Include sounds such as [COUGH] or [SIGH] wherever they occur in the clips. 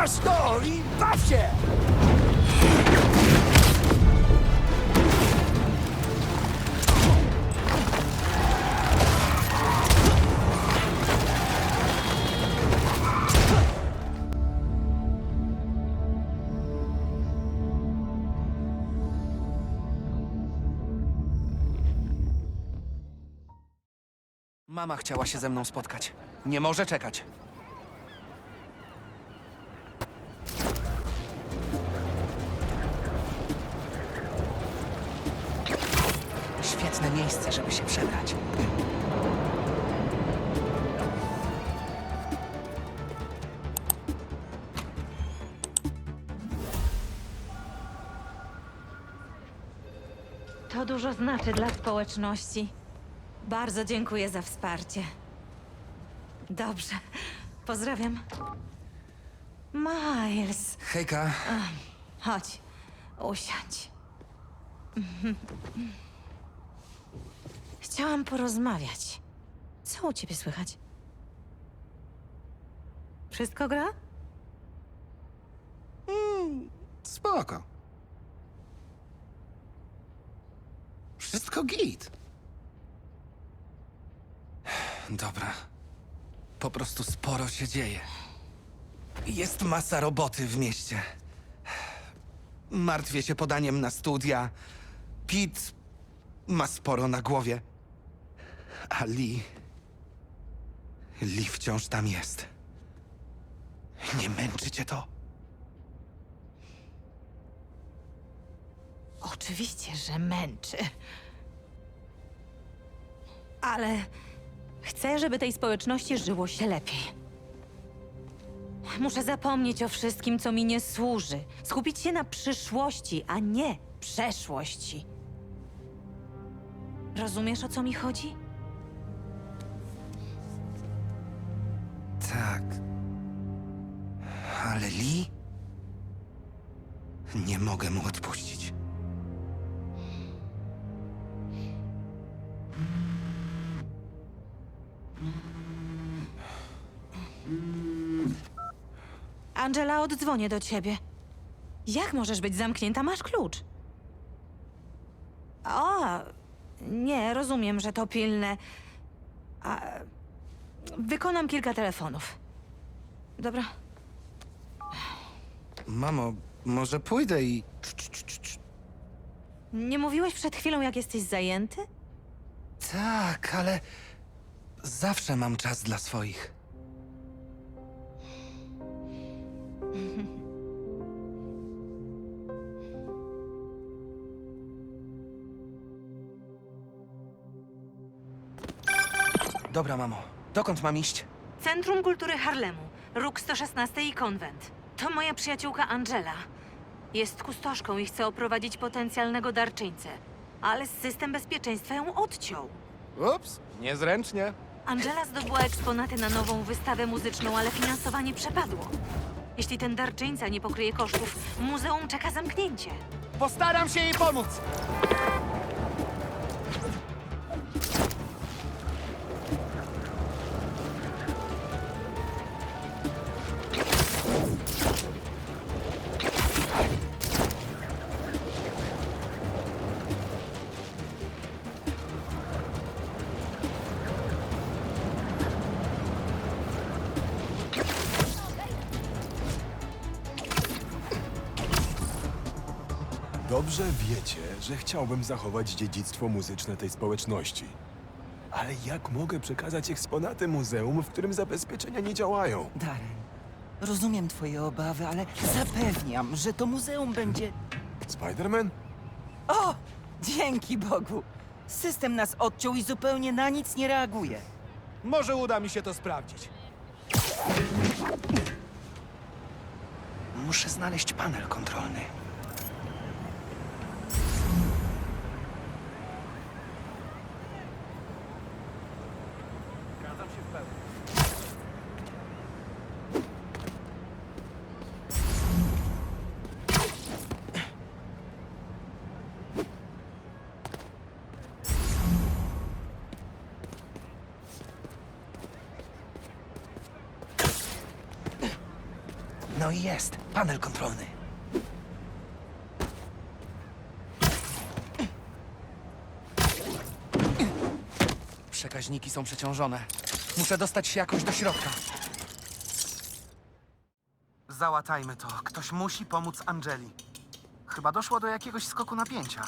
Masz to i baw się! Mama chciała się ze mną spotkać. Nie może czekać. Świetne miejsce, żeby się przebrać. To dużo znaczy dla społeczności. Bardzo dziękuję za wsparcie. Dobrze. Pozdrawiam. Miles, Hejka, chodź. Usiądź. [LAUGHS] Chciałam porozmawiać. Co u ciebie słychać? Wszystko gra? spoko. Wszystko git. Dobra. Po prostu sporo się dzieje. Jest masa roboty w mieście. Martwię się podaniem na studia. Pete ma sporo na głowie. A Lee... Lee wciąż tam jest. Nie męczy cię to? Oczywiście, że męczy. Ale chcę, żeby tej społeczności żyło się lepiej. Muszę zapomnieć o wszystkim, co mi nie służy. Skupić się na przyszłości, a nie przeszłości. Rozumiesz, o co mi chodzi? Tak. Ale Lee? Nie mogę mu odpuścić. Angela, oddzwonię do ciebie. Jak możesz być zamknięta? Masz klucz. O, nie, rozumiem, że to pilne. A, wykonam kilka telefonów. Dobra. Mamo, może pójdę i. Nie mówiłeś przed chwilą, jak jesteś zajęty? Tak, ale. Zawsze mam czas dla swoich. Dobra, mamo. Dokąd mam iść? Centrum Kultury Harlemu, róg 116 i konwent. To moja przyjaciółka Angela. Jest kustoszką i chce oprowadzić potencjalnego darczyńcę. Ale system bezpieczeństwa ją odciął. Ups, niezręcznie. Angela zdobyła eksponaty na nową wystawę muzyczną, ale finansowanie przepadło. Jeśli ten darczyńca nie pokryje kosztów, muzeum czeka zamknięcie. Postaram się jej pomóc! Dobrze wiecie, że chciałbym zachować dziedzictwo muzyczne tej społeczności. Ale jak mogę przekazać eksponaty muzeum, w którym zabezpieczenia nie działają? Darren, rozumiem twoje obawy, ale zapewniam, że to muzeum będzie... Spider-Man? O! Dzięki Bogu! System nas odciął i zupełnie na nic nie reaguje. Może uda mi się to sprawdzić. Muszę znaleźć panel kontrolny. No i jest, panel kontrolny. Przekaźniki są przeciążone. Muszę dostać się jakoś do środka. Załatajmy to. Ktoś musi pomóc Angeli. Chyba doszło do jakiegoś skoku napięcia.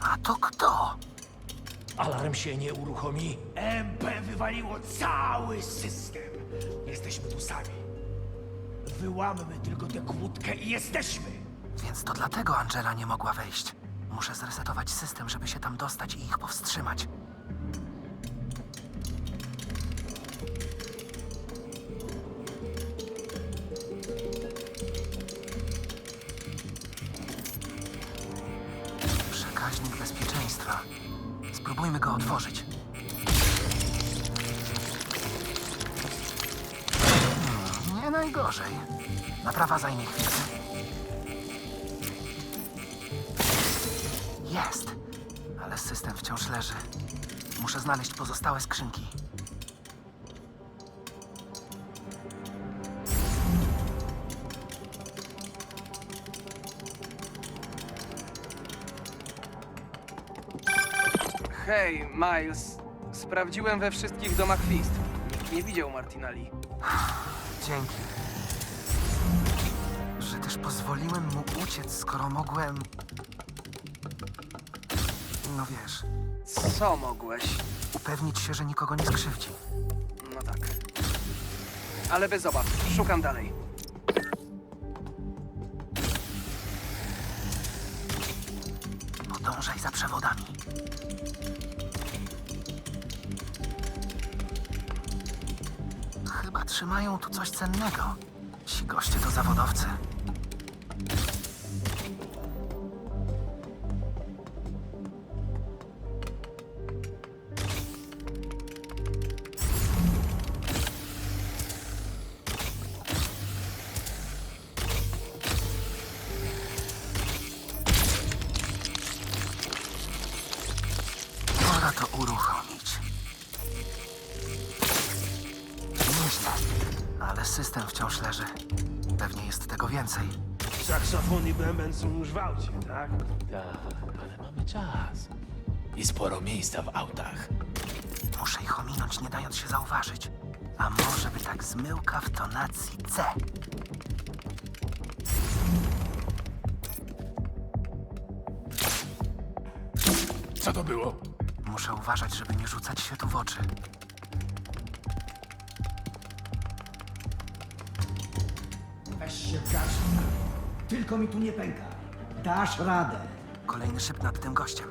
A to kto? Alarm się nie uruchomi. MP wywaliło cały system. Jesteśmy tu sami. Wyłammy tylko tę kłódkę i jesteśmy. Więc to dlatego Angela nie mogła wejść. Muszę zresetować system, żeby się tam dostać i ich powstrzymać. Naprawa zajmie chwilę. Jest, ale system wciąż leży. Muszę znaleźć pozostałe skrzynki. Hej, Miles. Sprawdziłem we wszystkich domach Fist. Nikt nie widział Martinali. Dzięki. Też pozwoliłem mu uciec, skoro mogłem. No wiesz, Co mogłeś? upewnić się, że nikogo nie skrzywdzi. No tak. Ale bez obaw, szukam dalej. Podążaj za przewodami. Chyba trzymają tu coś cennego. Ci goście to zawodowcy. Uruchomić. Nieźle, ale system wciąż leży. Pewnie jest tego więcej. Saksofon i bęben są już w aucie, tak? Tak, ale mamy czas. I sporo miejsca w autach. Muszę ich ominąć, nie dając się zauważyć. A może by tak zmyłka w tonacji C? Co to było? Muszę uważać, żeby nie rzucać się tu w oczy. Weź się garść. Tylko mi tu nie pęka. Dasz radę. Kolejny szyb nad tym gościem.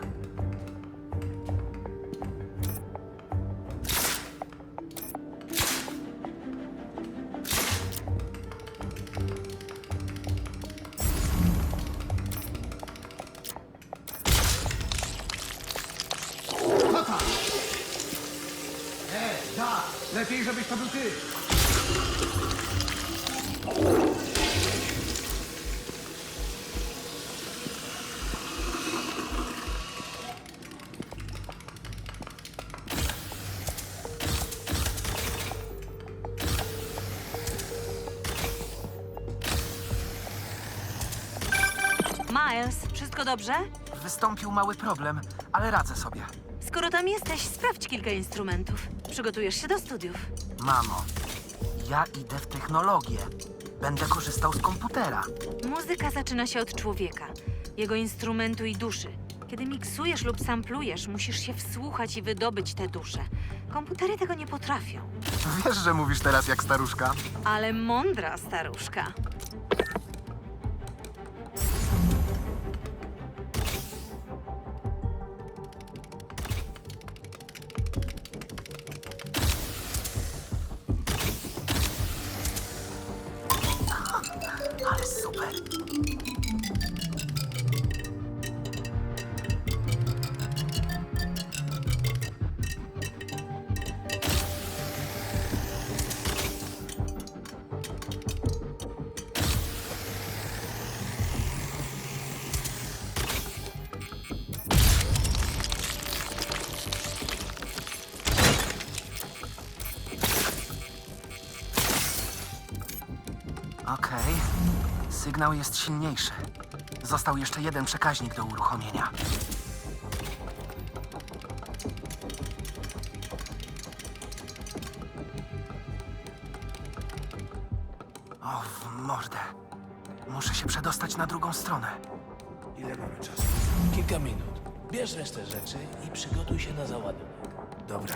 Dobrze? Wystąpił mały problem, ale radzę sobie. Skoro tam jesteś, sprawdź kilka instrumentów. Przygotujesz się do studiów. Mamo, ja idę w technologię. Będę korzystał z komputera. Muzyka zaczyna się od człowieka, jego instrumentu i duszy. Kiedy miksujesz lub samplujesz, musisz się wsłuchać i wydobyć tę duszę. Komputery tego nie potrafią. Wiesz, że mówisz teraz jak staruszka? Ale mądra staruszka. Sygnał jest silniejszy. Został jeszcze jeden przekaźnik do uruchomienia. O, w mordę. Muszę się przedostać na drugą stronę. Ile mamy czasu? Kilka minut. Bierz resztę rzeczy i przygotuj się na załadunek. Dobra.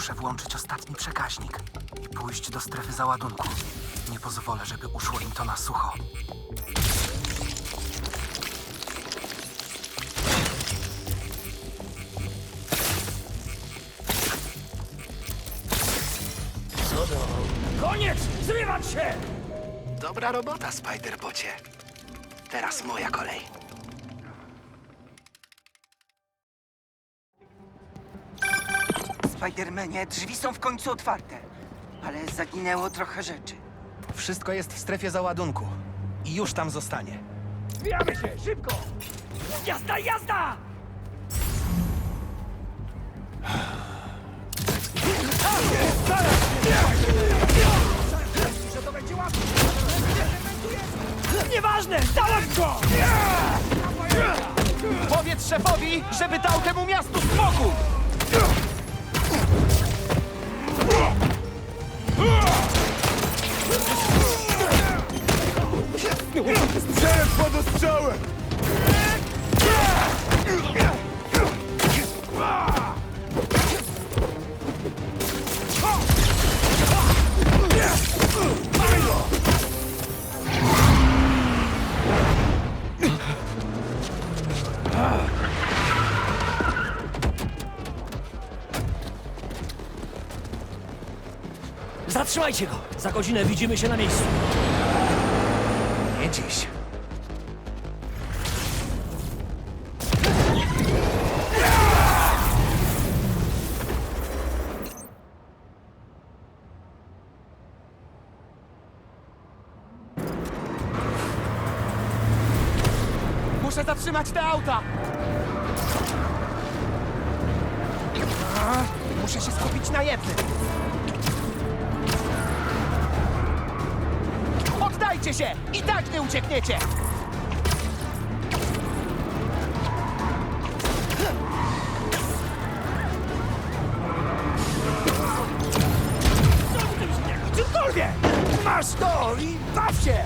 Muszę włączyć ostatni przekaźnik i pójść do strefy załadunku. Nie pozwolę, żeby uszło im to na sucho. Koniec! Zrywać się! Dobra robota, Spiderbocie. Teraz moja kolej. Spidermanie, drzwi są w końcu otwarte. Ale zaginęło trochę rzeczy. Wszystko jest w strefie załadunku. I już tam zostanie. Zwijamy się! Szybko! Jazda, jazda! Że to będzie! Nieważne! Załatw go! Powiedz szefowi, żeby dał temu miastu spokój! Strzelec pod ostrzałem! Zatrzymajcie go! Za godzinę widzimy się na miejscu. Muszę zatrzymać te auta! Muszę się skupić na jednym. Oddajcie się! I tak nie uciekniecie! Czymkolwiek! Masz to i baw się!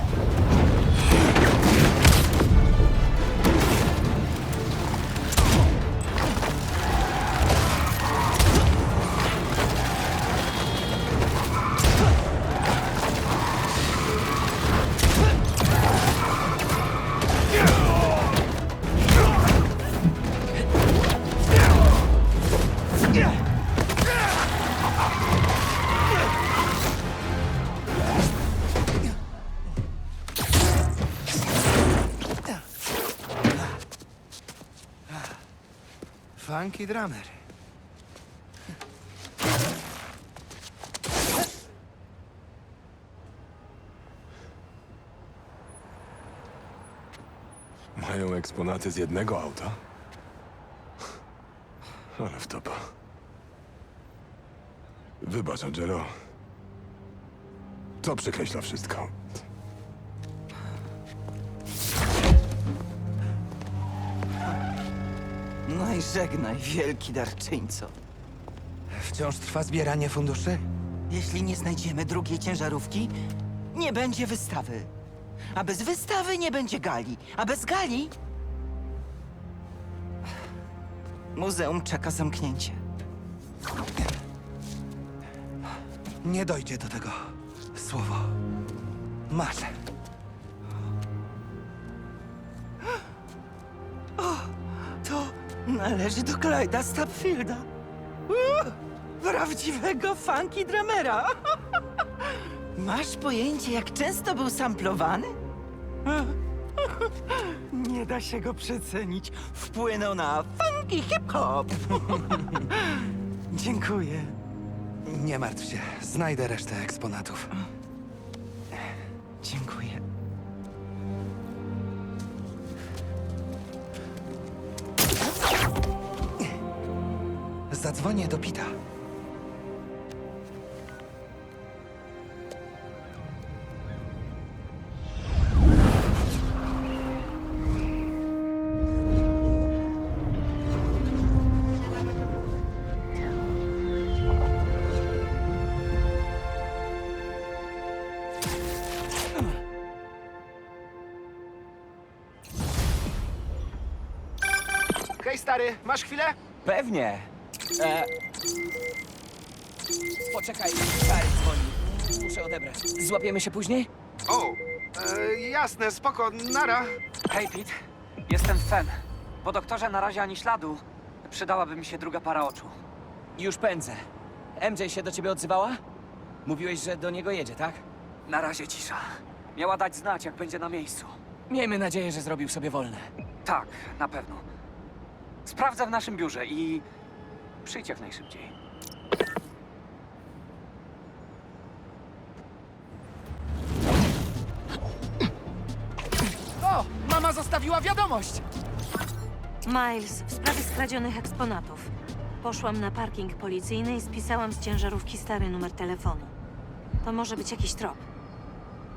Funky drummer. Mają eksponaty z jednego auta? Ale wtopa. Wybacz, Angelo. To przekreśla wszystko. No i żegnaj, wielki darczyńco. Wciąż trwa zbieranie funduszy? Jeśli nie znajdziemy drugiej ciężarówki, nie będzie wystawy. A bez wystawy nie będzie gali. A bez gali... Muzeum czeka zamknięcie. Nie dojdzie do tego. Słowo. Masz. Należy do Clyda Stapfielda. Uuu, Prawdziwego funky dramera. [LAUGHS] Masz pojęcie, jak często był samplowany? [LAUGHS] Nie da się go przecenić. Wpłynął na funky hip-hop. [LAUGHS] Dziękuję. Nie martw się. Znajdę resztę eksponatów. Dziękuję. Zadzwonię do Pita. Hej, stary, masz chwilę? Pewnie. E... Poczekaj, stary dzwoni. Muszę odebrać. Złapiemy się później? O, e, jasne, spoko, nara. Hej, Pete. Jestem Fen. Po doktorze na razie ani śladu. Przydałaby mi się druga para oczu. Już pędzę. MJ się do ciebie odzywała? Mówiłeś, że do niego jedzie, tak? Na razie cisza. Miała dać znać, jak będzie na miejscu. Miejmy nadzieję, że zrobił sobie wolne. Tak, na pewno. Sprawdzę w naszym biurze i przyjdź jak najszybciej. O, mama zostawiła wiadomość. Miles, w sprawie skradzionych eksponatów. Poszłam na parking policyjny i spisałam z ciężarówki stary numer telefonu. To może być jakiś trop.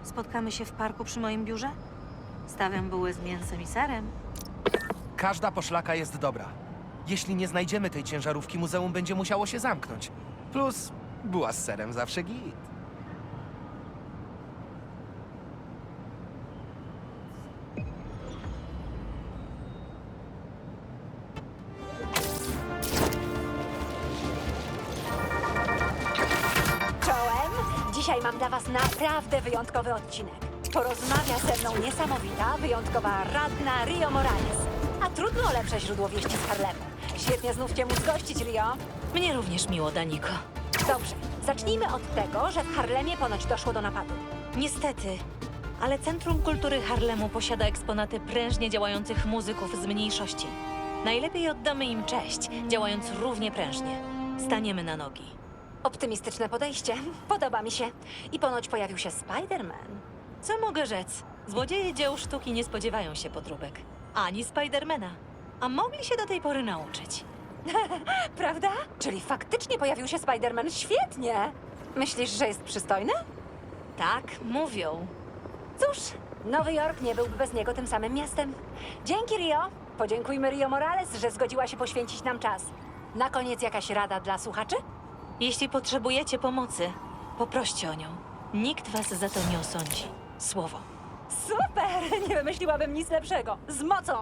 Spotkamy się w parku przy moim biurze? Stawiam bułę z mięsem i serem. Każda poszlaka jest dobra. Jeśli nie znajdziemy tej ciężarówki, muzeum będzie musiało się zamknąć. Plus, była z serem zawsze git. Czołem! Dzisiaj mam dla Was naprawdę wyjątkowy odcinek. Porozmawia ze mną niesamowita, wyjątkowa radna Rio Morales. A trudno o lepsze źródło wieści z Harlemu. Świetnie znów Cię móc gościć, Rio. Mnie również miło, Daniko. Dobrze, zacznijmy od tego, że w Harlemie ponoć doszło do napadu. Niestety, ale Centrum Kultury Harlemu posiada eksponaty prężnie działających muzyków z mniejszości. Najlepiej oddamy im cześć, działając równie prężnie. Staniemy na nogi. Optymistyczne podejście. [LAUGHS] Podoba mi się. I ponoć pojawił się Spider-Man. Co mogę rzec? Złodzieje dzieł sztuki nie spodziewają się podróbek. Ani Spidermana. A mogli się do tej pory nauczyć. [LAUGHS] Prawda? Czyli faktycznie pojawił się Spider-Man. Świetnie! Myślisz, że jest przystojny? Tak, mówią. Cóż, Nowy Jork nie byłby bez niego tym samym miastem. Dzięki, Rio. Podziękujmy Rio Morales, że zgodziła się poświęcić nam czas. Na koniec jakaś rada dla słuchaczy? Jeśli potrzebujecie pomocy, poproście o nią. Nikt was za to nie osądzi. Słowo. Super! [LAUGHS] Nie wymyśliłabym nic lepszego. Z mocą!